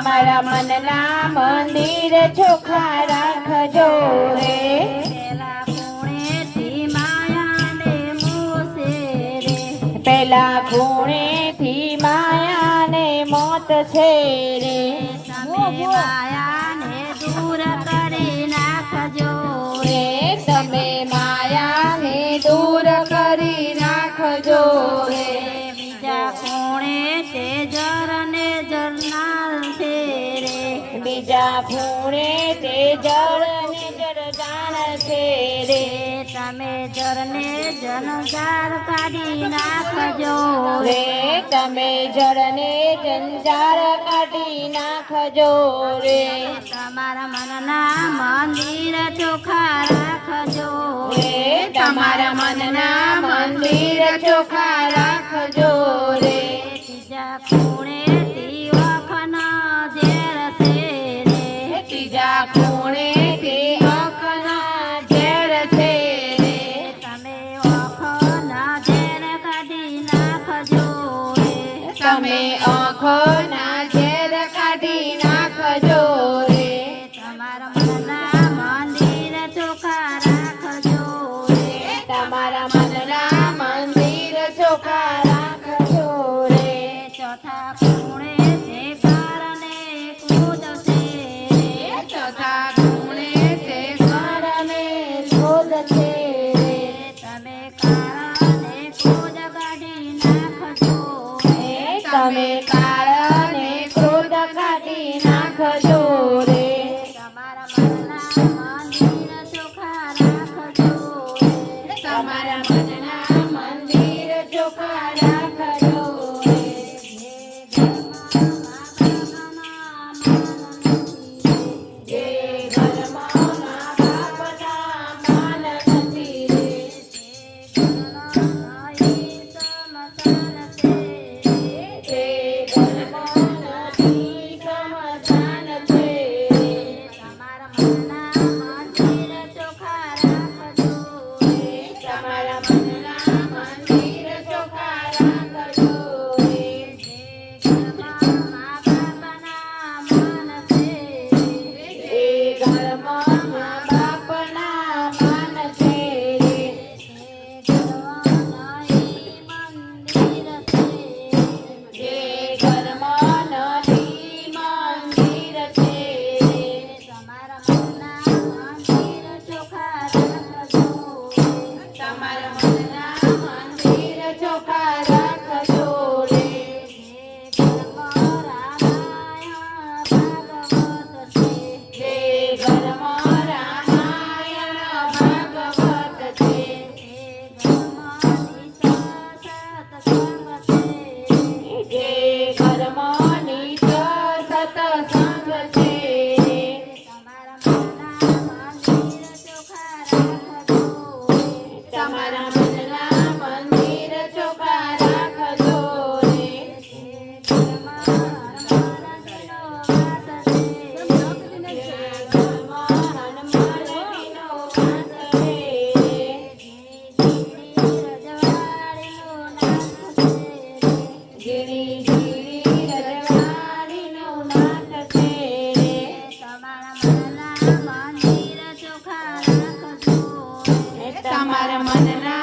તમારા મનના મંદિર ચોખા રાખજો રે. પેલા ખૂણેથી માયાને માયા ને મોત છે રે. તમે માયાને દૂર કરી નાખજો રે. તમે માયાને દૂર કરી નાખજો રે. બીજા ખૂણે તે જળ ને જળ જાણ છે રે. તમે જરને જનજાર કાઢી નાખજો. રે તમે જળને જંજાર કાઢી નાખજો રે. તમારા મનના મંદિર ચોખા રાખજો. રે તમારા મનના મંદિર ચોખ્ખા રે કોણે તે ઝેર છે તમે વખન ઝેર કાઢી નાખજો તમે આંખોના ઝેર કાઢી નાખજો રે. તમારા મનના મંદિર ચોખા રાખજો રે. તમારા મનના મંદિર ચોખ્ખા તમે મંદિર તમારા મનના